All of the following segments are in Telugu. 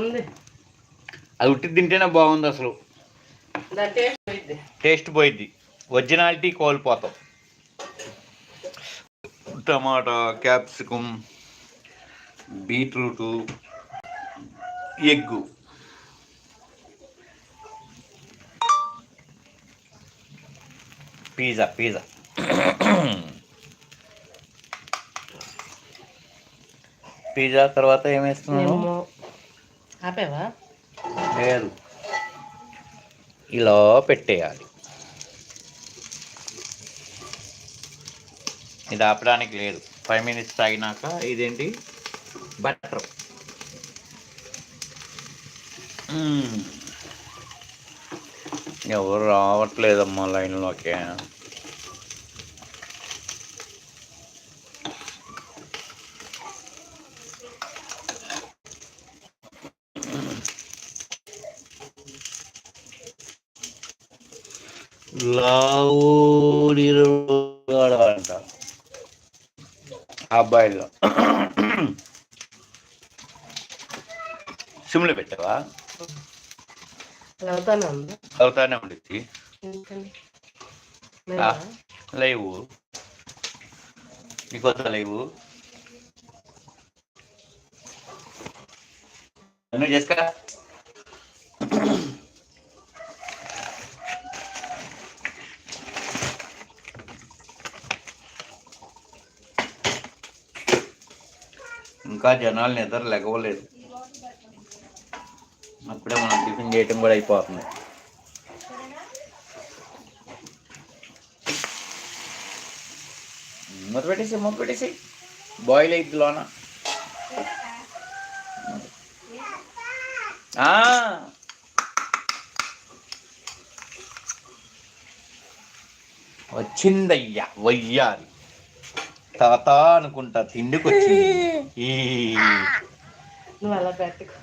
ఉంది. అది ఉట్టి తింటేనే బాగుంది అసలు. టేస్ట్ పోయిద్ది. ఒరిజినాలిటీ కోల్పోతాం. టమాటా capsicum beetroot egg. Pizza pizza. Pizza తర్వాత ఏం వేస్తున్నాను మేము ఆపేవా? లేదు ఇలా పెట్టేయాలి. ఇది ఆపడానికి లేదు. ఫైవ్ మినిట్స్ తాగినాక ఇదేంటి? బటర్ ఎవరు రావట్లేదమ్మా లైన్లోకి. లావుడిరుగాడు అంట అబ్బాయిలో సిమ్లు పెట్టావా? అవుతానే ఉండిద్ది. లేదా? లైవ్? నీకు వద్దా లైవ్? నువ్వు చేసుకా ఇంకా జనాలు నిద్ర లెగవలేదు అప్పుడే మనం టిఫిన్ చేయటం కూడా అయిపోతుంది. మూత పెట్టేసి మూత పెట్టేసి బాయిల్ అయింది లోన. వచ్చిందయ్యా వయ్యారి. తాత అనుకుంటా తిండికి వచ్చింది నువ్వు అలా పెట్టుకో.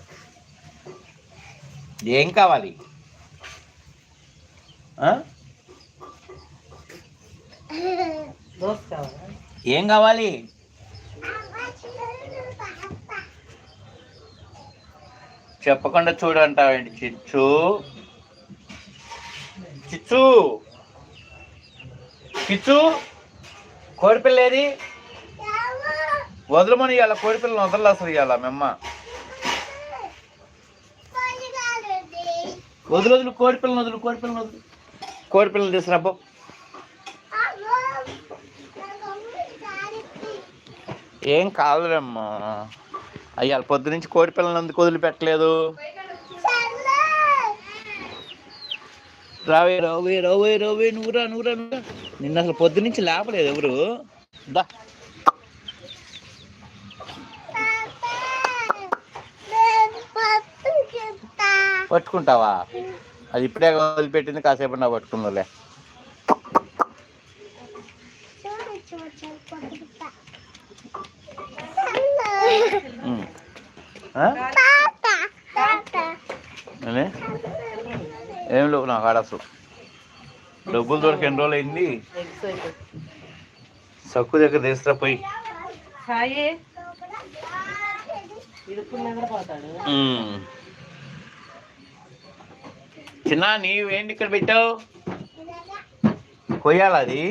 ఏం కావాలా? ఏం కావాలి? చెప్పకుండా చూడంటావేంటి చిచ్చు? చిచ్చు? చిచ్చు? కోడిపిల్ల ఏది వదలమని ఇవాళ కోడిపిల్లని వదలలు అసలు ఇవాళ మెమ్మ. వదులు వదులు కోడిపిల్లని వదులు కోడిపిల్లని వదులు. కోడిపిల్లని తీసుకురాబో ఏం కాదులేమ్మా అయ్యాల పొద్దు నుంచి కోడి పిల్లలు ఎందుకు వదిలిపెట్టలేదు? రావే రావే రావే రావే నువ్వురా నువ్వురా నువ్వురా నిన్న అసలు పొద్దు నుంచి లేపలేదు ఎవరు. దా. పట్టుకుంటావా? అది ఇప్పుడే వదిలిపెట్టింది కాసేపు నా పట్టుకుందలే. ఉమ్. ఏం లేవు నాకు ఆడ అసలు డబ్బులు దొరికి ఎన్ని రోజులు అయింది? సక్కు దగ్గర తీసుకురా పోయి. చిన్న నీవేంటి ఇక్కడ పెట్టావు? కొయ్యాలా అది?